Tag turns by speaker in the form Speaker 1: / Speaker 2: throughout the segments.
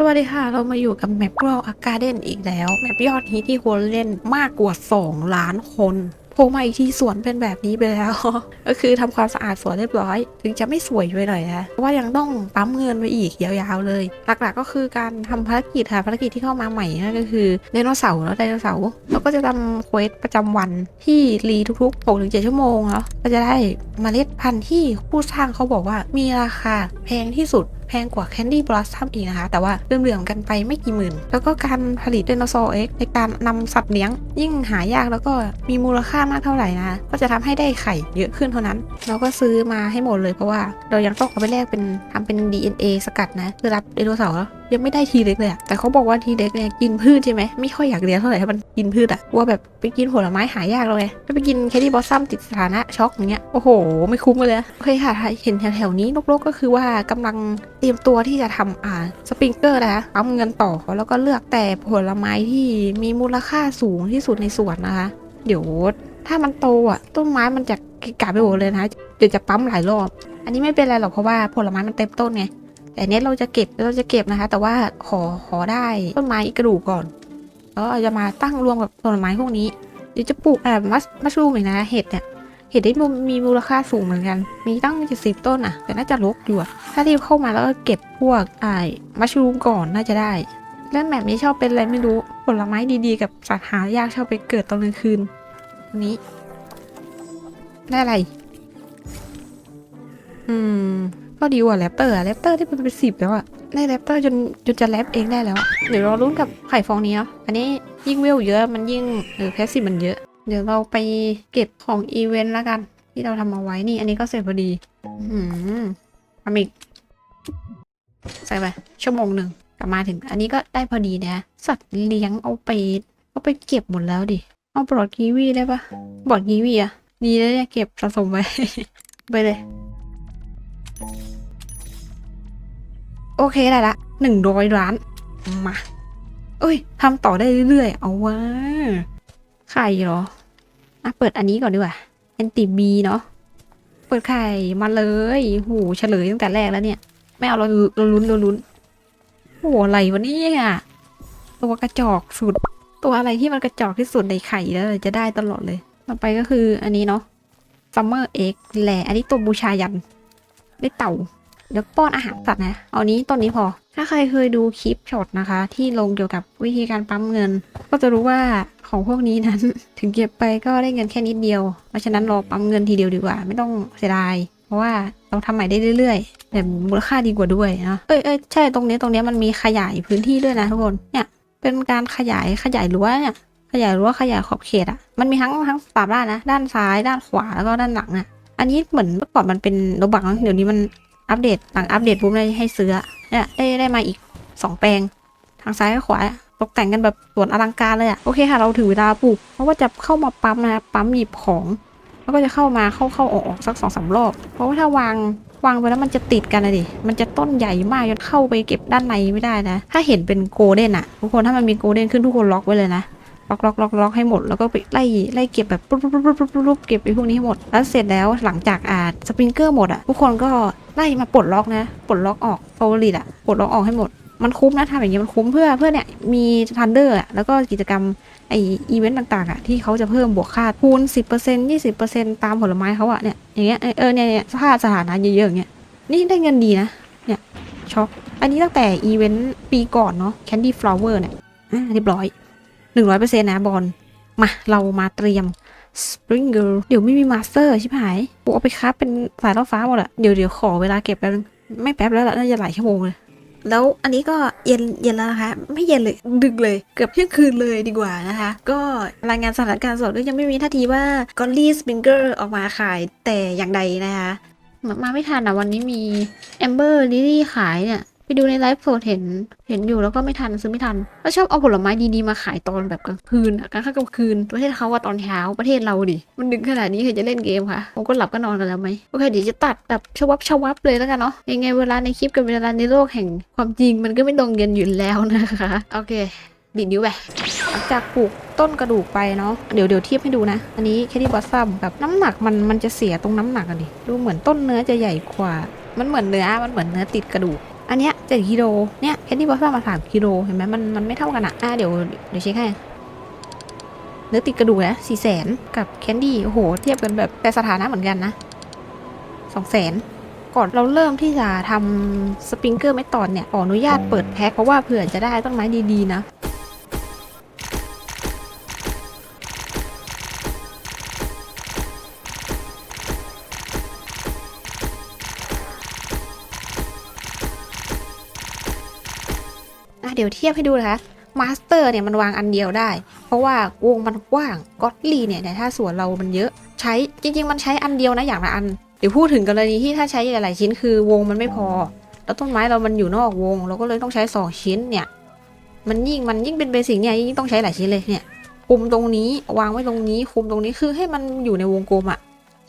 Speaker 1: สวัสดีค่ะ เรามาอยู่กับแมปรออาการ์เดนอีกแล้ว แมปยอดฮิตที่คนเล่นมากกว่า 2 ล้านคนโผล่มาอีกที่สวนเป็นแบบนี้ไปแล้ว ก็คือทำความสะอาดสวนเรียบร้อย ถึงจะไม่สวยไปหน่อยนะเพราะว่ายังต้องปั๊มเงินไปอีกยาวๆเลย หลักๆก็คือการทำภารกิจค่ะภารกิจที่เข้ามาใหม่นั่นก็คือไดโนเสาร์แล้วไดโนเสาร์เราก็จะทำเควสประจำวันที่รีทุกๆ6-7ชั่วโมงแล้วก็จะได้เมล็ดพันธุ์ที่ผู้สร้างเขาบอกว่ามีราคาแพงที่สุด แพงกว่าแคนดี้บลัสซัมอีกนะคะ แต่ว่าเรื่อมกันไปไม่กี่หมื่น แล้วก็การผลิตไดโนเสาร์เอ็กในการนำสัตว์เลี้ยง ยิ่งหายากแล้วก็มีมูลค่ามากเท่าไหร่นะก็จะทำให้ได้ไข่เยอะขึ้นเท่านั้น เราก็ซื้อมาให้หมดเลยเพราะว่าเรายังต้องเอาไปแลกเป็นทำเป็น DNA สกัดนะคือรับไดโนเสาร์ยังไม่ได้ทีเล็กเลยอะแต่เขาบอกว่าทีเล็กเนี่ยกินพืชใช่ไหมไม่ค่อยอยากเลี้ยงเท่าไหร่ถ้ามันกินพืชอะว่าแบบไปกินผลไม้หายากเลยถ้าไปกินแคดดี้บอสซัมติดสถานะช็อกอย่างเงี้ยโอ้โห ไม่คุ้มเลยโอเคค่ะเห็นแถวๆนี้นกๆก็คือว่ากำลังเตรียมตัวที่จะทำอ่าสปริงเกอร์นะคะปั๊มเงินต่อแล้วก็เลือกแต่ผลไม้ที่มีมูลค่าสูงที่สุดในสวนนะคะ เดี๋ยวถ้ามันโตอะต้นไม้มันจะกลายไปหมดเลยนะเดี๋ยวจะปั๊มหลายรอบ อันนี้ไม่เป็นไรหรอกเพราะว่าผลไม้มันเต็มต้นไง แต่เนี้ยเราจะเก็บเราจะเก็บนะคะ แต่ว่าขอขอได้ต้นไม้อีกกระดูกก่อนแล้วเราจะมาตั้งรวมกับผลไม้พวกนี้เดี๋ยวจะปลูกแบบมัสมัชรูมอีกนะเห็ดเนี่ยเห็ดได้มีมูลค่าสูงเหมือนกัน มีตั้งจะสิบต้นอะ แต่น่าจะลกอยู่ถ้ารีบเข้ามาแล้วก็เก็บพวกไอ้มัชรูมก่อนน่าจะได้เล่นแบบนี้ชอบเป็นอะไรไม่รู้ผลไม้ดีๆ กับสัตว์หายากชอบไปเกิดตอนกลางคืนตรงนี้ได้อะไร อืม ก็ดีกว่าแรปเตอร์อะแรปเตอร์ที่เป็นเป็นสิบแล้วอะได้แรปเตอร์จนจนจะแรปเองได้แล้วเดี๋ยวเราลุ้นกับไข่ฟองนี้เนาะอันนี้ยิ่งเวลเยอะมันยิ่งเออแพสซีฟมันเยอะ เดี๋ยวเราไปเก็บของอีเวนต์แล้วกัน ที่เราทำเอาไว้นี่ อันนี้ก็เสร็จพอดีอืมทำอีกใส่ไปชั่วโมงหนึ่งกลับมาถึง อันนี้ก็ได้พอดีนะสัตว์เลี้ยงเอาไปเอาไปเก็บหมดแล้วดิเอาบอดกีวีได้ปะบอดกีวีอะดีแล้วเนี่ยเก็บสะสมไว้ ไปเลย โอเคได้ละหนึ่งร้อยล้าน มา เอ้ยทำต่อได้เรื่อยๆ เอาว่าไข่เหรอ อะ เปิดอันนี้ก่อนดีกว่าเอนติบีเนาะ เปิดไข่มาเลย หูเฉลยตั้งแต่แรกแล้วเนี่ย ไม่เอาเราเราลุ้นเราลุ้นโอ้อะไรวะเนี่ยตัวกระจอกสุด ตัวอะไรที่มันกระจอกที่สุดในไข่แล้วจะได้ตลอดเลย ต่อไปก็คืออันนี้เนาะซัมเมอร์เอ็กแหละอันนี้ตัวบูชายัน ได้เต่า เดี๋ยวป้อนอาหารสัตว์นะ เอานี้ต้นนี้พอ ถ้าใครเคยดูคลิปช็อตนะคะ ที่ลงเกี่ยวกับวิธีการปั๊มเงิน ก็จะรู้ว่าของพวกนี้นั้น ถึงเก็บไปก็ได้เงินแค่นิดเดียว เพราะฉะนั้นรอปั๊มเงินทีเดียวดีกว่า ไม่ต้องเสียดาย เพราะว่าเราทำใหม่ได้เรื่อยๆ แต่มูลค่าดีกว่าด้วยนะเอ้ยเอ้ยใช่ตรงนี้ตรงนี้มันมีขยายพื้นที่ด้วยนะทุกคน เนี่ยเป็นการขยายขยายรั้วเนี่ยขยายรั้วขยายขอบเขตอะมันมีทั้งทั้งสามด้านนะ ด้านซ้ายด้านขวาแล้วก็ด้านหลังอะอันนี้เหมือนเมื่อก่อนมันเป็นโลบักนเดี๋ยวนี้มัน อัปเดตหลังอัปเดตปุ๊บได้ให้ซื้อเนี่ยได้ได้มาอีกสองแปลง ทางซ้ายกับขวาตกแต่งกันแบบสวนอลังการเลยอะโอเคค่ะ เราถึงเวลาปลูกเพราะว่าจะเข้ามาปั๊มนะปั๊มหยิบของ แล้วก็จะเข้ามาเข้าเข้าออกออกสักสองสามรอบ เพราะว่าถ้าวางวางไปแล้วมันจะติดกันนะดิ มันจะต้นใหญ่มากจนเข้าไปเก็บด้านในไม่ได้นะ ถ้าเห็นเป็นโกลเด้นอะทุกคนถ้ามันมีโกลเด้นขึ้นทุกคนล็อกไว้เลยนะล็อกล็อกล็อกล็อกให้หมดแล้วก็ไปไล่ไล่เก็บแบบปุ๊บปุ๊บปุ๊บปุ๊บเก็บไอ้พวกนี้ให้หมด แล้วเสร็จแล้วหลังจากอ่าสปริงเกอร์หมดอะทุกคนก็ ไล่มาปลดล็อกนะปลดล็อกออกโฟลิตอะปลดล็อกออกให้หมด มันคุ้มนะทำอย่างนี้ยมันคุ้มเพื่อเพื่อเนี่ยมีทันเดอร์อะแล้วก็กิจกรรมไออีเวนต์ต่างๆอะที่เขาจะเพิ่มบวกค่าคูณ 10% 20%ตามผลไม้เขาอะเนี่ยอย่างเงี้ยเออเนี่ยเนี่ยค่าสถานะเยอะๆอย่างเงี้ยนี่ได้เงินดีนะเนี่ยช็อกอันนี้ตั้งแต่อีเวนต์ปีก่อนเนาะ Candy Flower เนี่ยอ่าเรียบร้อยหนึ่งร้อยเปอร์เซ็นต์นะบอลมาเรามาเตรียม Springer เดี๋ยวไม่มีมาสเตอร์ชิบหายกูเอาไปค้าเป็นสายล่อฟ้าหมดอะเดี๋ยวเดี๋ยวขอเวลาเก็บแป๊บนึงไม่แป๊บแล้วล่ะน่าจะหลายชั่วโมงเลย แล้วอันนี้ก็เย็นเย็นแล้วนะคะ ไม่เย็นเลยดึกเลยเกือบเที่ยงคืนเลยดีกว่านะคะ ก็รายงานสถานการณ์สดก็ยังไม่มีท่าทีว่ากอลลี่สปริงเกอร์ออกมาขายแต่อย่างใดนะคะ มามาไม่ทันอะวันนี้มีแอมเบอร์ลิลี่ขายเนี่ย ไปดูในไลฟ์สดเห็นเห็นอยู่แล้วก็ไม่ทันซื้อไม่ทัน แล้วชอบเอาผลไม้ดีๆมาขายตอนแบบกลางคืนกลางค่ำกลางคืนประเทศเขาว่าตอนเช้าประเทศเราดิมันดึกขนาดนี้ใครจะเล่นเกมคะผมก็หลับก็นอนกันแล้วไหมโอเคเดี๋ยวจะตัดแบบชวับชวับเลยแล้วกันเนาะยังไงเวลาในคลิปกับเวลาในโลกแห่งความจริงมันก็ไม่ตรงกันอยู่แล้วนะคะโอเคดิดนิ้วไปหลังจากปลูกต้นกระดูกไปเนาะเดี๋ยวเดี๋ยวเทียบให้ดูนะ อันนี้แคดดี้บอสซัมแบบน้ำหนักมันมันจะเสียตรงน้ำหนักอะดิดูเหมือนต้นเนื้อจะใหญ่กว่า มันเหมือนเนื้อมันเหมือนเนื้อติดกระดูก อันเนี้ยเจ็ดกิโลเนี่ยแคนดี้บอสซัมมาสามกิโลเห็นไหมมันมันไม่เท่ากันอะอะเดี๋ยวเดี๋ยวเช็คให้เนื้อติดกระดูกนะสี่แสนกับแคนดี้โอ้โห เทียบกันแบบแต่สถานะเหมือนกันนะสองแสนก่อนเราเริ่มที่จะทำสปริงเกอร์ไม่ตอนเนี่ยขออนุญาตเปิดแพ็คเพราะว่าเผื่อจะได้ต้นไม้ดีๆนะ เดี๋ยวเทียบให้ดูนะคะมาสเตอร์เนี่ยมันวางอันเดียวได้ เพราะว่าวงมันกว้างก็อตลีเนี่ยแต่ถ้าส่วนเรามันเยอะ ใช้จริง ๆ มันใช้อันเดียวนะอย่างละอัน เดี๋ยวพูดถึงกรณีที่ถ้าใช้หลายๆชิ้นคือวงมันไม่พอ แล้วต้นไม้เรามันอยู่นอกวง เราก็เลยต้องใช้สองชิ้นเนี่ยมันยิ่งมันยิ่งเป็นเบสิกเนี่ยยิ่งต้องใช้หลายชิ้นเลยเนี่ยคุมตรงนี้วางไว้ตรงนี้คุมตรงนี้คือให้มันอยู่ในวงกลมอะ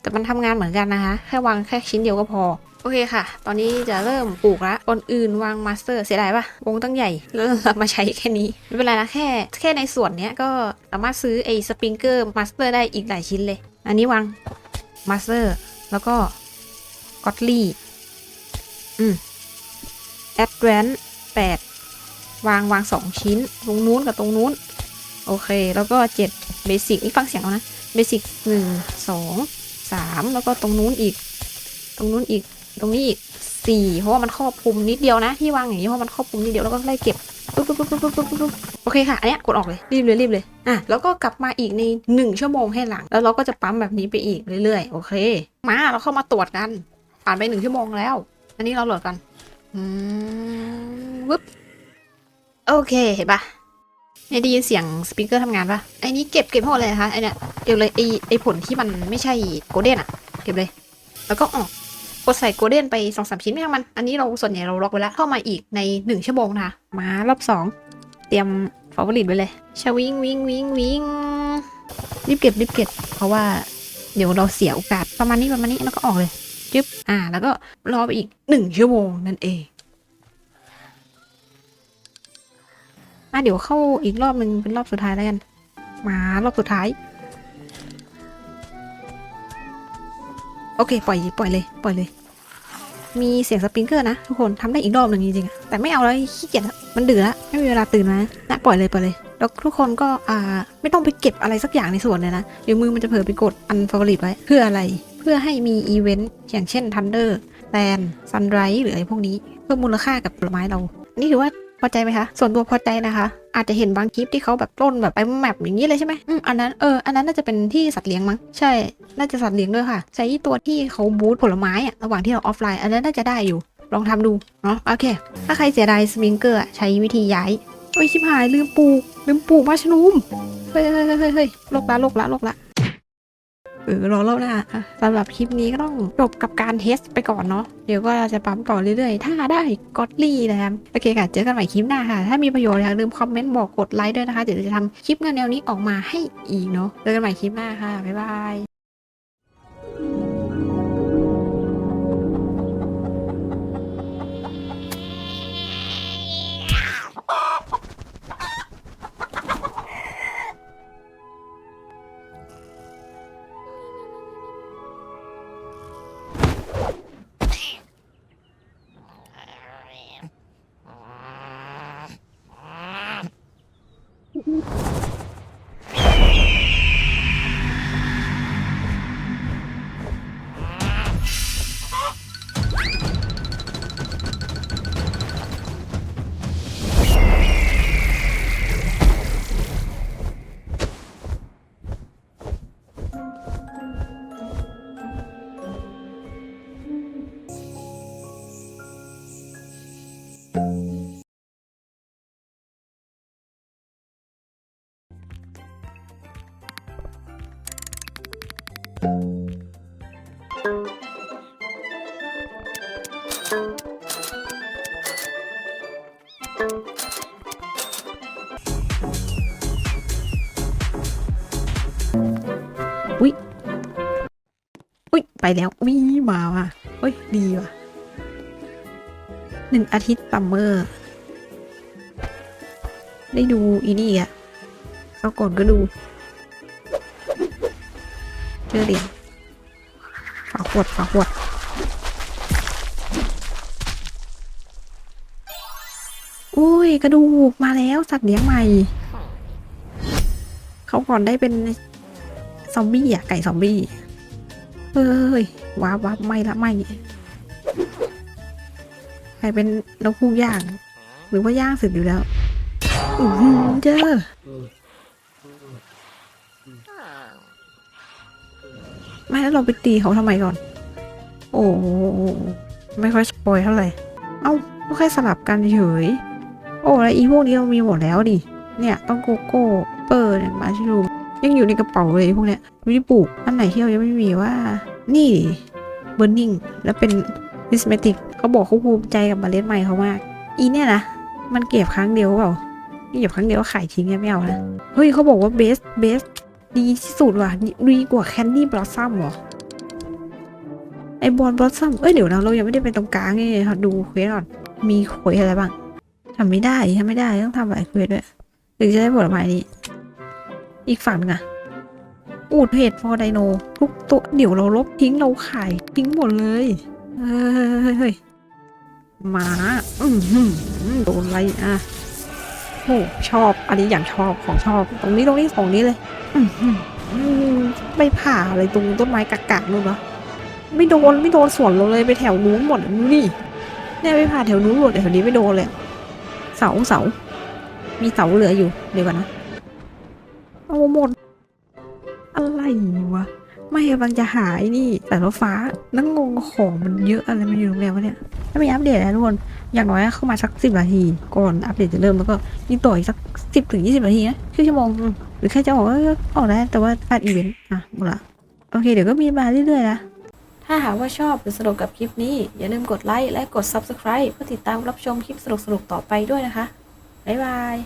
Speaker 1: แต่มันทำงานเหมือนกันนะคะ แค่วางแค่ชิ้นเดียวก็พอ โอเคค่ะ ตอนนี้จะเริ่มปลูกละคนอื่นวางมาสเตอร์เสียดายปะวงตั้งใหญ่แล้วเรามาใช้แค่นี้ ไม่เป็นไรนะแค่แค่ในส่วนเนี้ยก็สามารถซื้อไอ้สปริงเกอร์มาสเตอร์ได้อีกหลายชิ้นเลย อันนี้วางมาสเตอร์แล้วก็กอตลี่อืมแอดแวนแปดวางวางสองชิ้น ตรงนู้นกับตรงนู้น โอเค แล้วก็เจ็ดเบสิกนี่ฟังเสียงเอานะเบสิกหนึ่งสองสามแล้วก็ตรงนู้นอีก ตรงนู้นอีก ตรงนี้อีกสี่เพราะว่ามันครอบคลุมนิดเดียวนะที่วางอย่างนี้เพราะมันครอบคลุมนิดเดียวแล้วก็ไล่เก็บปุ๊บปุ๊บปุ๊บปุ๊บปุ๊บปุ๊บโอเคค่ะอันเนี้ยกดออกเลยรีบเลยรีบเลยอะแล้วก็กลับมาอีกในหนึ่งชั่วโมงให้หลัง แล้วเราก็จะปั๊มแบบนี้ไปอีกเรื่อยๆ โอเค มาเราเข้ามาตรวจกัน ผ่านไปหนึ่งชั่วโมงแล้ว อันนี้เราโหลดกันอืมวึบโอเคเห็นปะเนี่ยได้ยินเสียงสปีกเกอร์ทำงานปะไอ้นี้เก็บเก็บหมดเลยนะคะไอเนี้ยเก็บเลยไอไอผลที่มันไม่ใช่โกลเด้นอะเก็บเลย แล้วก็ออก กดใส่โกลเด้นไปสองสามชิ้นไม่ทั้งมัน อันนี้เราส่วนใหญ่เราล็อกไว้แล้วเข้ามาอีกในหนึ่งชั่วโมงนะคะมารอบสองเตรียมฟอร์วลิตไว้เลยชวิงวิงวิงวิงรีบเก็บรีบเก็บ เพราะว่าเดี๋ยวเราเสียโอกาสประมาณนี้ประมาณนี้แล้วก็ออกเลยจึ๊บอ่า แล้วก็รอไปอีกหนึ่งชั่วโมงนั่นเองอะเดี๋ยวเข้าอีกรอบหนึ่งเป็นรอบสุดท้ายแล้วกัน มารอบสุดท้าย โอเค ปล่อยปล่อยเลย ปล่อยเลย มีเสียงสปริงเกอร์นะทุกคนทำได้อีกรอบหนึ่งจริงๆแต่ไม่เอาแล้วขี้เกียจแล้วมันดื้อแล้วไม่มีเวลาตื่นมานะปล่อยเลยปล่อยเลย แล้วทุกคนก็อ่าไม่ต้องไปเก็บอะไรสักอย่างในส่วนเลยนะเดี๋ยวมือมันจะเผลอไปกดอันฟ v o r ริตไว้เพื่ออะไรเพื่อให้มีอีเวนต์อย่างเช่น Thunder แ a น Sunrise หรืออะไรพวกนี้ เพิ่มมูลค่ากับผลไม้เรา นี่ถือว่าพอใจไหมคะ ส่วนตัวพอใจนะคะ อาจจะเห็นบางคลิปที่เขาแบบปล้นแบบไปแมปอย่างนี้เลยใช่ไหมอืมอันนั้นเอออันนั้นน่าจะเป็นที่สัตว์เลี้ยงมั้งใช่ น่าจะสัตว์เลี้ยงด้วยค่ะ ใช้ตัวที่เขาบูทผลไม้อะระหว่างที่เราออฟไลน์ อันนั้นน่าจะได้อยู่ ลองทำดูเนาะโอเค ถ้าใครเสียดายสปริงเกอร์อะใช้วิธีย้ายโอ้ยชิบหายลืมปลูกลืมปลูกมาชนุมเฮ้ยเฮ้ยเฮ้ยเฮ้ยเฮ้ยโลกละโลกละโลกละ เออรอเล่าหน้าอะสำหรับคลิปนี้ก็ต้องจบกับการเทสไปก่อนเนาะเดี๋ยวก็เราจะปั๊มต่อเรื่อยๆ ถ้าได้ก็อดลี่นะครับโอเคค่ะ เจอกันใหม่คลิปหน้าค่ะ ถ้ามีประโยชน์อย่าลืมคอมเมนต์บอกกดไลค์ด้วยนะคะ เดี๋ยวจะทำคลิปแนวๆนี้ออกมาให้อีกเนาะเจอกันใหม่คลิปหน้าค่ะบ๊ายบาย อุ้ยไปแล้ววิมาว่ะเฮ้ยดีว่ะหนึ่งอาทิตย์ซัมเมอร์ ได้ดูอีนี่อะเอาก่อนก็ดู เจอเหรียญฝากขวดฝากขวด อุ้ย กระดูกมาแล้วสัตว์เลี้ยงใหม่ เขาก่อนได้เป็นซอมบี้อะไก่ซอมบี้เฮ้ยว้าบว้าบไม่ละไม่ใครเป็นนกฮูกย่าง หรือว่าย่างเสร็จอยู่แล้วอือเจอไม่แล้วเราไปตีเขาทำไมก่อน โอ้ไม่ค่อยสปอยเท่าไหร่ เอ้าก็แค่สลับกันเฉย โอ้แล้วอีพวกนี้เรามีหมดแล้วดิ เนี่ยต้องโกโก้เปิดมาชิลูยังอยู่ในกระเป๋าเลยพวกเนี้ยไม่ได้ปลูกอันไหนที่เรายังไม่มีว่า นี่เบ r ร์นิงแล้วเป็นดิสเมติกเขาบอกเขาภูมิใจกับเมล็ดใหม่เขามาก อีเนี่ยนะมันเก็บครั้งเดียวเปล่าเก็บครั้งเดียวขายทิ้งเนี่ยไม่เอานะเฮ้ยเขาบอกว่าเบสเบสดีที่สุดว่ะดีกว่าแคนดี้บลอสซัมหรอไอบอลบลอสซัมเอ้ยเดี๋ยวนะเรายังไม่ได้ไปตรงกลางนี่ค่ะดูเควสก่อนมีเควสอะไรบ้าง ทำไม่ได้ทำไม่ได้ต้องทำหลายเควสด้วยถึงจะได้ผลไม้นี้ อีกฝั่งนึงอะอูดเพจฟอร์ไดโน ทุกตัวเดี๋ยวเราลบทิ้งเราขายทิ้งหมดเลยเฮ้ยเฮ้ยเฮ้ยหมาอืมโดนอะไรอะโอ้ชอบ อันนี้อย่างชอบของชอบ ตรงนี้ตรงนี้ของนี้เลย อืมหืมอืมไม่ผ่าอะไรตรงต้นไม้กักๆนู่นเนาะไม่โดนไม่โดนสวนเราเลยไปแถวนู้นหมดนี่เนี่ยไปผ่าแถวนู้นหมดแถวนี้ไม่โดนเลย เสาเสา มีเสาเหลืออยู่ เดี๋ยวก่อนนะ เอาหมด อะไรวะ ไม่กำลังจะหายนี่ แต่รถฟ้า นั่งงงของมันเยอะอะไรมันอยู่ตรงไหนวะเนี่ย ถ้าไม่อัปเดตนะทุกคน อย่างน้อยเข้ามาสักสิบนาที ก่อนอัปเดตจะเริ่มแล้วก็นี่ต่ออีกสักสิบถึงยี่สิบนาทีนะครึ่งชั่วโมง หรือแค่จะออกก็ออกได้แต่ว่าพลาดอีเวนต์ อะหมดละ โอเค เดี๋ยวก็มีมาเรื่อยๆนะ ถ้าหากว่าชอบหรือสนุกกับคลิปนี้ อย่าลืมกดไลค์และกด Subscribe เพื่อติดตามรับชมคลิปสนุกๆต่อไปด้วยนะคะ บ๊ายบาย